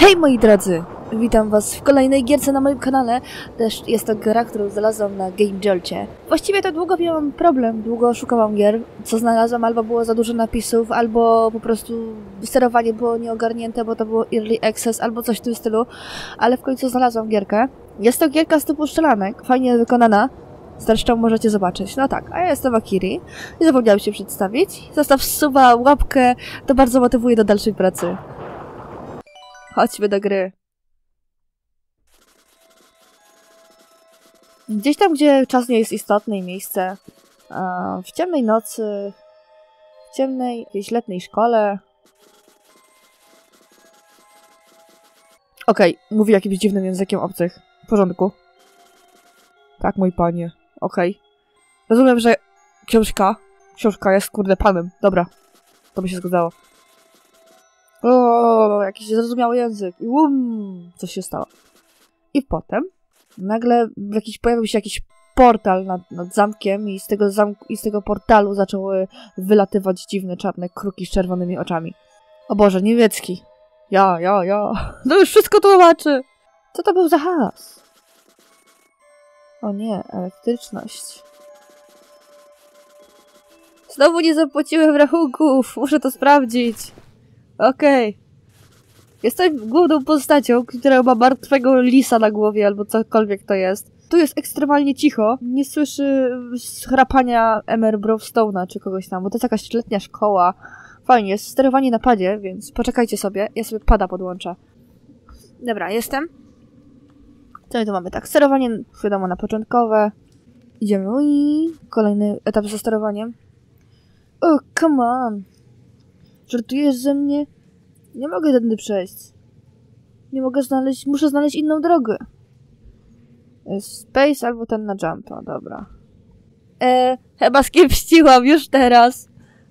Hej moi drodzy! Witam was w kolejnej gierce na moim kanale. Też jest to gra, którą znalazłam na Game Jolcie. Właściwie to długo miałam problem, długo szukałam gier. Co znalazłam, albo było za dużo napisów, albo po prostu sterowanie było nieogarnięte, bo to było Early Access, albo coś w tym stylu. Ale w końcu znalazłam gierkę. Jest to gierka z typu strzelanek, fajnie wykonana. Zresztą możecie zobaczyć. No tak, a ja jestem Akiri. Nie zapomniałam się przedstawić. Zostaw suba, łapkę, to bardzo motywuje do dalszej pracy. Chodźmy do gry. Gdzieś tam, gdzie czas nie jest istotny i miejsce, a, w ciemnej nocy, w ciemnej, jakiejś letniej szkole. Okej, mówi jakimś dziwnym językiem obcych. W porządku. Tak, mój panie. Okej. Rozumiem, że książka, książka jest kurde panem. Dobra, to by się zgadzało. O, jakiś zrozumiały język. I łum, coś się stało. I potem nagle jakiś, pojawił się jakiś portal nad, nad zamkiem i z tego zamku, i z tego portalu zaczęły wylatywać dziwne czarne kruki z czerwonymi oczami. O Boże, niemiecki. Ja, ja, ja. No już wszystko tłumaczy. Co to był za hałas? O nie, elektryczność. Znowu nie zapłaciłem rachunków. Muszę to sprawdzić. Okej. Jestem główną postacią, która ma martwego lisa na głowie albo cokolwiek to jest. Tu jest ekstremalnie cicho. Nie słyszy schrapania Emer Browstone'a czy kogoś tam, bo to jest jakaś letnia szkoła. Fajnie, jest sterowanie na padzie, więc poczekajcie sobie. Ja sobie pada podłączę. Dobra, jestem. Co my tu mamy? Tak, sterowanie wiadomo na początkowe. Idziemy. Ui, kolejny etap ze sterowaniem. Oh, come on. Żartujesz ze mnie? Nie mogę tędy przejść. Nie mogę znaleźć... Muszę znaleźć inną drogę. Space albo ten na jump. O, dobra. E, chyba skiepściłam już teraz.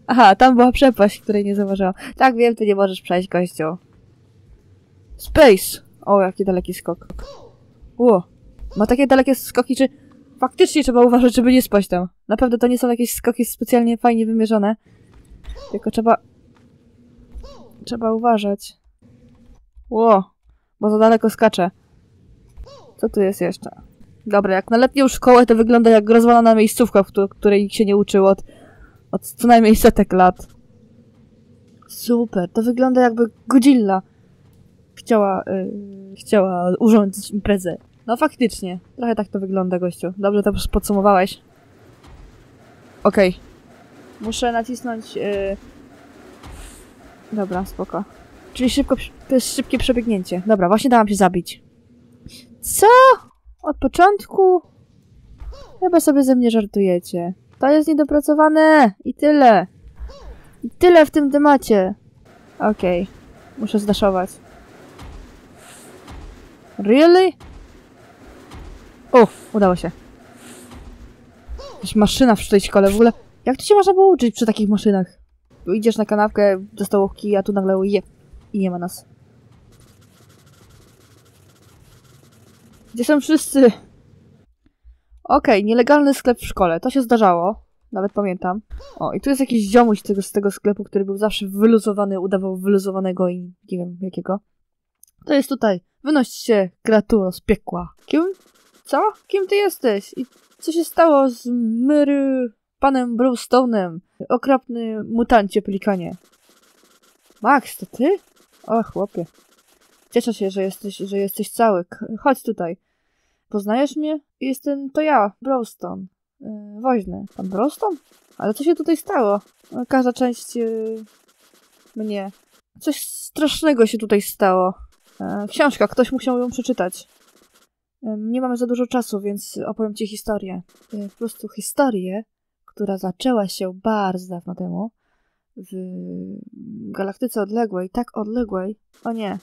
Aha, tam była przepaść, której nie zauważyłam. Tak, wiem, ty nie możesz przejść, gościu. Space! O, jaki daleki skok. Ło. Ma takie dalekie skoki, czy... Faktycznie trzeba uważać, żeby nie spaść tam. Naprawdę to nie są jakieś skoki specjalnie fajnie wymierzone. Tylko trzeba Trzeba uważać. Ło, bo za daleko skacze. Co tu jest jeszcze? Dobra, jak na letnią szkołę to wygląda jak rozwalona miejscówka, w której się nie uczył od, od co najmniej setek lat. Super, to wygląda jakby Godzilla chciała, yy, chciała urządzić imprezę. No faktycznie, trochę tak to wygląda, gościu. Dobrze to podsumowałeś. Okej. Okay. Muszę nacisnąć... Yy, Dobra, spoko. Czyli szybko, to jest szybkie przebiegnięcie. Dobra, właśnie dałam się zabić. Co? Od początku? Chyba sobie ze mnie żartujecie. To jest niedopracowane! I tyle! I tyle w tym temacie! Okej. Okay. Muszę zdaszować. Really? O, udało się. Jakaś maszyna w tej szkole w ogóle. Jak to się można było uczyć przy takich maszynach? Idziesz na kanapkę do stołówki, a tu nagle je i nie ma nas. Gdzie są wszyscy? Okej, okay, nielegalny sklep w szkole. To się zdarzało. Nawet pamiętam. O, i tu jest jakiś ziomuś tego, z tego sklepu, który był zawsze wyluzowany, udawał wyluzowanego i nie wiem jakiego. To jest tutaj. Wynoś się, kreatulo z piekła. Kim? Co? Kim ty jesteś? I co się stało z Myry panem Brewstone'em. Okropny mutancie pelikanie. Max, to ty? O, chłopie. Cieszę się, że jesteś, że jesteś cały. Chodź tutaj. Poznajesz mnie? Jestem, to ja, Browstone. Yy, woźny. Pan Browstone? Ale co się tutaj stało? No, każda część yy, mnie. Coś strasznego się tutaj stało. Yy, książka, ktoś musiał ją przeczytać. Nie mamy za dużo czasu, więc opowiem ci historię. Po prostu historię która zaczęła się bardzo dawno temu w galaktyce odległej, tak odległej. O nie,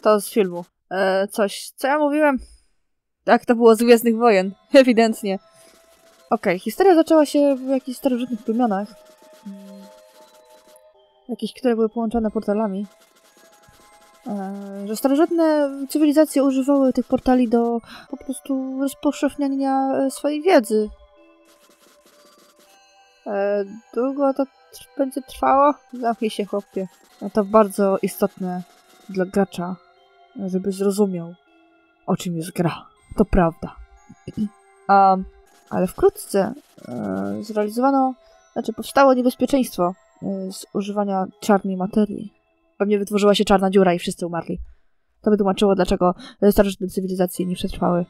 to z filmu. E, coś, co ja mówiłem? Tak, to było z Gwiezdnych Wojen, ewidentnie. Okej, okay, historia zaczęła się w jakichś starożytnych plemionach. Hmm. Jakichś, które były połączone portalami. E, że starożytne cywilizacje używały tych portali do po prostu rozpowszechniania e, swojej wiedzy E, długo to będzie trwało? Zamknij się, chłopie. No to bardzo istotne dla gracza. żeby zrozumiał, o czym jest gra. To prawda. Um, ale wkrótce e, zrealizowano, znaczy powstało niebezpieczeństwo e, z używania czarnej materii. Pewnie wytworzyła się czarna dziura i wszyscy umarli. To by tłumaczyło, dlaczego starożytne cywilizacje nie przetrwały.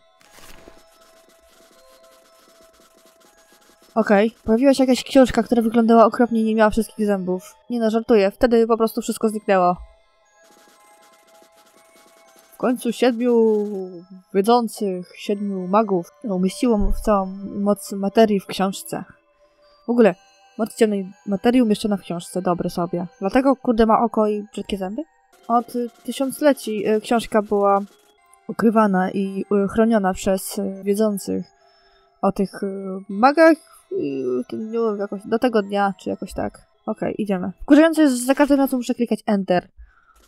Okej, pojawiła się jakaś książka, która wyglądała okropnie i nie miała wszystkich zębów. Nie no, żartuję. Wtedy po prostu wszystko zniknęło. W końcu siedmiu wiedzących, siedmiu magów umieściło w całą moc materii w książce. W ogóle, moc ciemnej materii umieszczona w książce, dobre sobie. Dlatego kurde ma oko i brzydkie zęby? Od tysiącleci y, książka była ukrywana i y, chroniona przez y, wiedzących o tych magach i nie wiem, jakoś do tego dnia, czy jakoś tak. Okej, idziemy. Wkurzające jest, że za każdym razem muszę klikać Enter.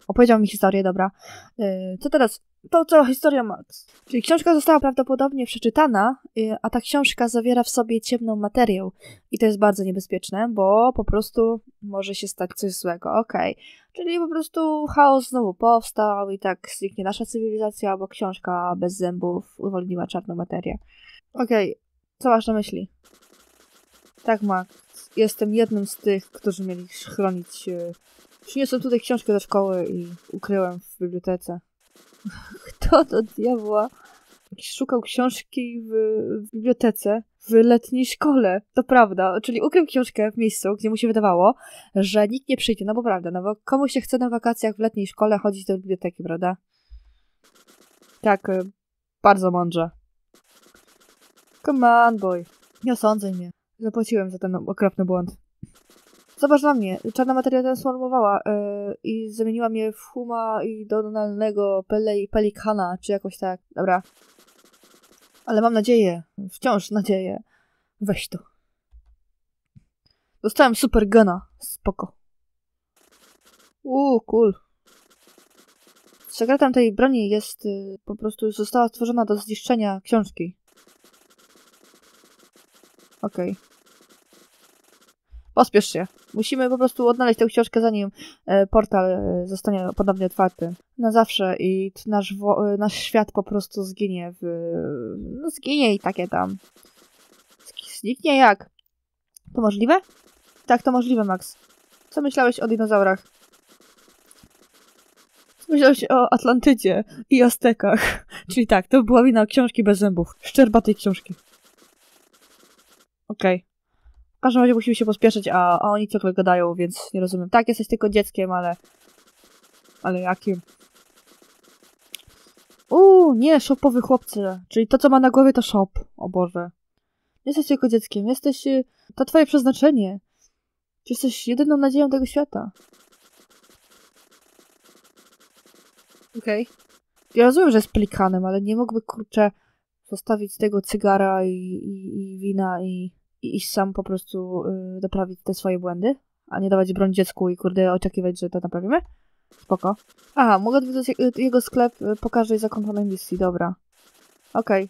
Opowiedział mi historię, dobra. Yy, co teraz? To co historia Max. Czyli książka została prawdopodobnie przeczytana, yy, a ta książka zawiera w sobie ciemną materię. I to jest bardzo niebezpieczne, bo po prostu może się stać coś złego. Okej. Czyli po prostu chaos znowu powstał i tak zniknie nasza cywilizacja, bo książka bez zębów uwolniła czarną materię. Okej, co masz na myśli? Tak, Max. Jestem jednym z tych, którzy mieli chronić. e, Przyniosłem tutaj książkę do szkoły i ukryłem w bibliotece. Kto do diabła szukał książki w, w bibliotece w letniej szkole? To prawda. Czyli ukrył książkę w miejscu, gdzie mu się wydawało, że nikt nie przyjdzie. No bo prawda, no bo komuś się chce na wakacjach w letniej szkole chodzić do biblioteki, prawda? Tak, e, bardzo mądrze. Come on, boy. Nie osądzaj mnie. Zapłaciłem za ten okropny błąd. Zobacz na mnie. Czarna materia transformowała yy, i zamieniła mnie w huma i donalnego pelikana, czy jakoś tak. Dobra. Ale mam nadzieję. Wciąż nadzieję. Weź to. Dostałem super guna. Spoko. Uuu, cool. Sekretem tej broni jest y, po prostu została stworzona do zniszczenia książki. Okej. Pospiesz się. Musimy po prostu odnaleźć tę książkę, zanim e, portal e, zostanie ponownie otwarty. Na zawsze i nasz, e, nasz świat po prostu zginie w... No zginie i takie tam. Zniknie jak? To możliwe? Tak, to możliwe, Max. Co myślałeś o dinozaurach? Myślałeś o Atlantydzie i Aztekach? Czyli tak, to była wina książki bez zębów. Szczerbatej książki. Okej. W każdym razie musimy się pospieszyć, a, a oni ciągle gadają, więc nie rozumiem. Tak, jesteś tylko dzieckiem, ale... Ale jakim? Uuu, nie, szopowy chłopcy. Czyli to, co ma na głowie, to shop. O Boże. Jesteś tylko dzieckiem, jesteś... y, To twoje przeznaczenie. Jesteś jedyną nadzieją tego świata. Okej. Ja rozumiem, że jest pelikanem, ale nie mógłby, kurczę, zostawić tego cygara i, i, i wina i, i sam po prostu y, naprawić te swoje błędy, a nie dawać broń dziecku i kurde oczekiwać, że to naprawimy? Spoko. Aha, mogę odwiedzić je- jego sklep y, po każdej zakończonej misji, dobra. Okej.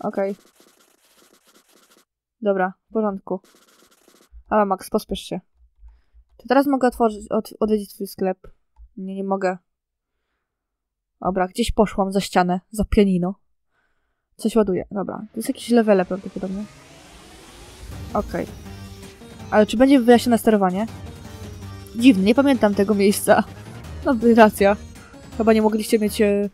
Okej. Dobra, w porządku. A, Max, pospiesz się. Czy teraz mogę otworzyć, od, odwiedzić twój sklep? Nie, nie mogę. Dobra, gdzieś poszłam za ścianę, za pianino. Coś ładuje, dobra. To jest jakieś levele prawdopodobnie. Okej. Ale czy będzie wyjaśnione sterowanie? Dziwne, nie pamiętam tego miejsca. No, racja. Chyba nie mogliście mieć e,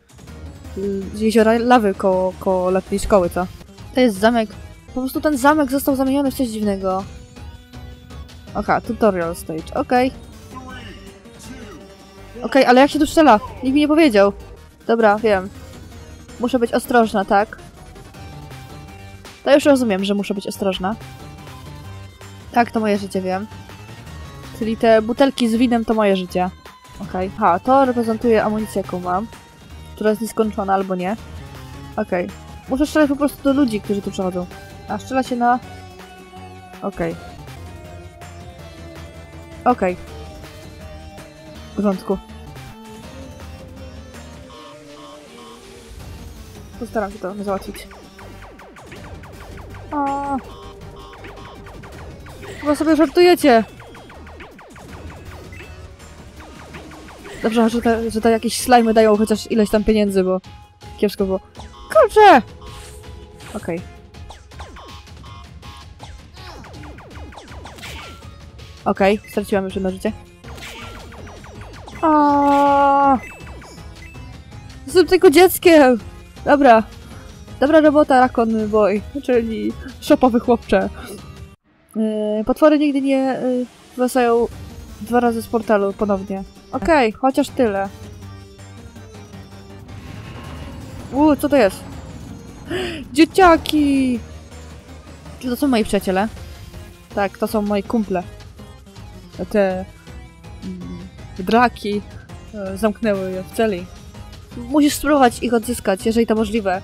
y, jeziora lawy koło, koło letniej szkoły, co? To jest zamek. Po prostu ten zamek został zamieniony w coś dziwnego. Aha, tutorial stage, okej. Okej, ale jak się tu strzela? Nikt mi nie powiedział. Dobra, wiem. Muszę być ostrożna, tak? To już rozumiem, że muszę być ostrożna. Tak, to moje życie, wiem. Czyli te butelki z winem to moje życie. Okej. Ha, to reprezentuje amunicję, jaką mam. Która jest nieskończona albo nie. Okej. Muszę strzelać po prostu do ludzi, którzy tu przechodzą. A strzela się na... Okej. Okej. W porządku. Postaram się to załatwić. A. Chyba sobie żartujecie. Dobrze, że te, że te jakieś slajmy dają chociaż ileś tam pieniędzy, bo kiepsko było. Kurczę! Okej. Okej, straciłam już jedno życie. Aaaa! Jestem tylko dzieckiem! Dobra. Dobra robota, Rakon Boy, czyli szopowy chłopcze. Yy, potwory nigdy nie yy, wracają dwa razy z portalu ponownie. Okej, chociaż tyle. Uuu, co to jest? Dzieciaki! Czy to są moi przyjaciele? Tak, to są moi kumple. Te mm, draki e, zamknęły je w celi. Musisz spróbować ich odzyskać, jeżeli to możliwe.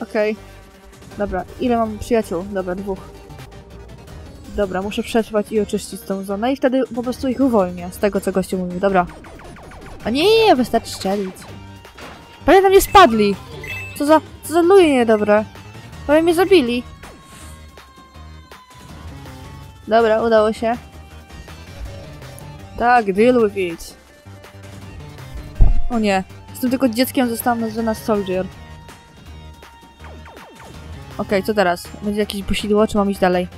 Okej. Dobra, ile mam przyjaciół? Dobra, dwóch. Dobra, muszę przetrwać i oczyścić tą zonę i wtedy po prostu ich uwolnię z tego, co gościu mówił. Dobra. A nie, wystarczy strzelić. Prawie na mnie spadli. Co za, co za luje niedobre. Prawie mnie zabili. Dobra, udało się. Tak, deal with it. O nie, jestem tylko dzieckiem, zostałam nazwana Soldier. Okej, co teraz? Będzie jakieś posidło, czy mam iść dalej?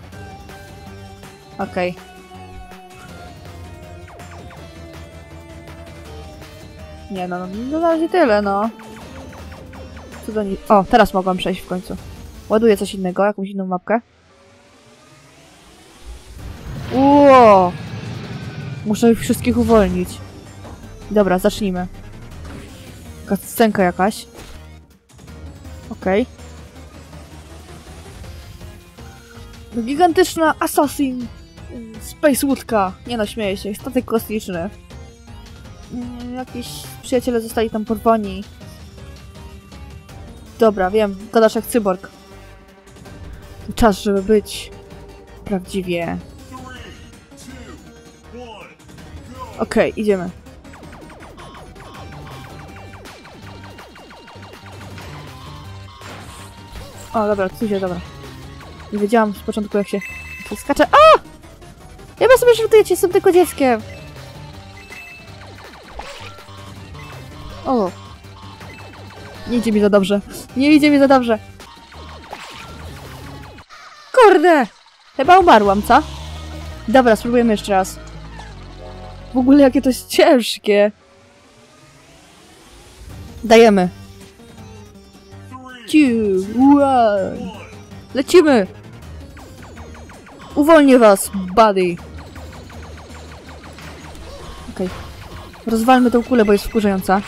Okej. Nie no, no, no na razie tyle, no. Co do nich? O, teraz mogłam przejść w końcu. Ładuję coś innego, jakąś inną mapkę. Ło! Muszę ich wszystkich uwolnić. Dobra, zacznijmy. Taka scenka jakaś. Okej. Gigantyczna Assassin Space Łódka. Nie no, śmieję się. Statek kosmiczny. Mm, Jakieś przyjaciele zostali tam porwani. Dobra, wiem. Gadasz jak cyborg. To czas, żeby być prawdziwie. Okej, idziemy. O, dobra, tu się, dobra. Nie wiedziałam z początku jak się, skacze. A! Was sobie żartujecie, jestem tylko dzieckiem. O. Nie idzie mi za dobrze. Nie idzie mi za dobrze. Kurde! Chyba umarłam, co? Dobra, spróbujemy jeszcze raz. W ogóle jakie to jest ciężkie. Dajemy. Two, one. Lecimy! Uwolnię was, buddy! Okej. Rozwalmy tą kulę, bo jest wkurzająca.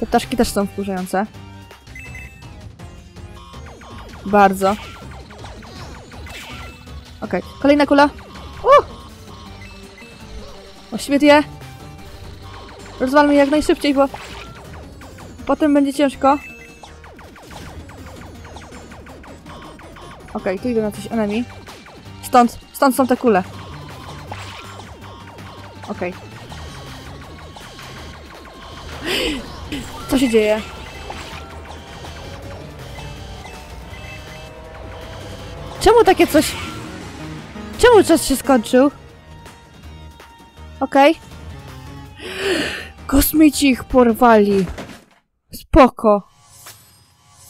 Te ptaszki też są wkurzające. Bardzo. Okej, kolejna kula. O! O, świetnie. Rozwalmy jak najszybciej, bo potem będzie ciężko. Okej, tu idą jacyś enemy. Stąd, stąd są te kule. Okej. Co się dzieje? Czemu takie coś... Czemu czas się skończył? Okej. Kosmici ich porwali. Spoko.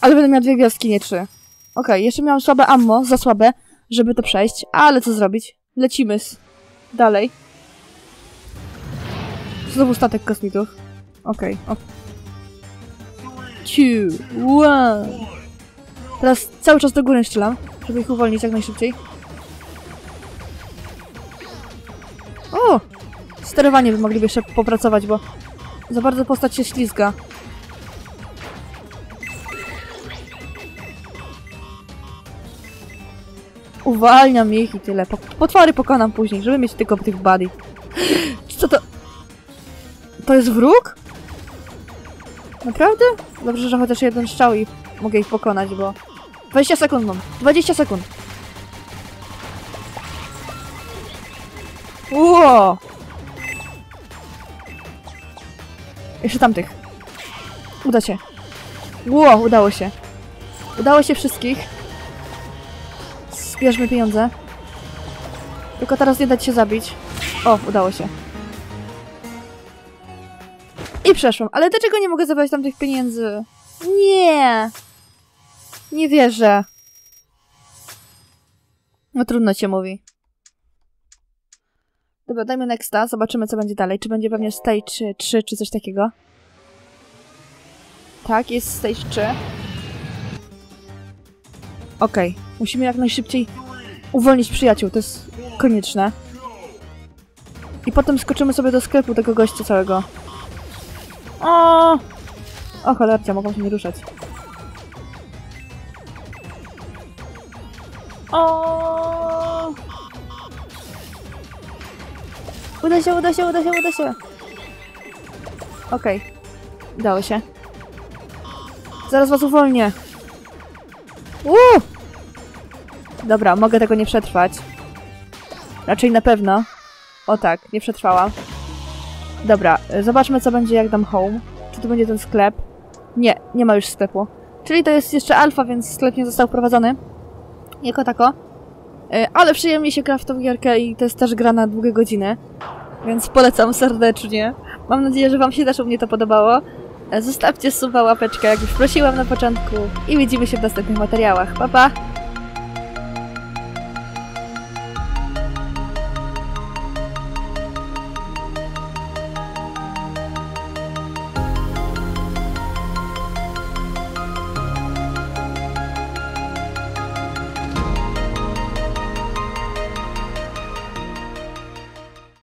Ale będę miała dwie gwiazdki, nie trzy. Okej, jeszcze miałam słabe ammo, za słabe, żeby to przejść, ale co zrobić? Lecimy z... dalej. Znowu statek kosmitów. Okej, ok. Two, one. Teraz cały czas do góry strzelam, żeby ich uwolnić jak najszybciej. O! Sterowanie by mogliby jeszcze popracować, bo za bardzo postać się ślizga. Uwalniam ich i tyle. Po- Potwory pokonam później, żeby mieć tylko tych buddy. Co to? To jest wróg? Naprawdę? Dobrze, że chociaż jeden strzał i mogę ich pokonać, bo... 20 sekund mam. 20 sekund. Ło! Jeszcze tamtych. Uda się. Ło, udało się. Udało się wszystkich. Zbierzmy pieniądze. Tylko teraz nie dać się zabić. O, udało się. I przeszłam. Ale dlaczego nie mogę zabrać tam tych pieniędzy? Nie! Nie wierzę. No trudno cię mówi. Dobra, dajmy nexta, zobaczymy co będzie dalej. Czy będzie pewnie stage 3 czy coś takiego? Tak, jest stage 3. Okej, musimy jak najszybciej uwolnić przyjaciół, to jest konieczne. I potem skoczymy sobie do sklepu tego gościa całego. O! O cholercia, mogą się nie ruszać. O! Uda się, uda się, uda się, uda się. Okej. Udało się. Zaraz was uwolnię. Uuu! Dobra, mogę tego nie przetrwać. Raczej na pewno. O tak, nie przetrwałam. Dobra, y, zobaczmy co będzie jak dam home. Czy tu będzie ten sklep? Nie, nie ma już sklepu. Czyli to jest jeszcze alfa, więc sklep nie został wprowadzony. Jako tako. Y, Ale przyjemnie się gra w tą gierkę i to jest też gra na długie godziny. Więc polecam serdecznie. Mam nadzieję, że wam się też u mnie to podobało. Y, Zostawcie suba, łapeczkę, jak już prosiłam na początku. I widzimy się w następnych materiałach. Pa, pa!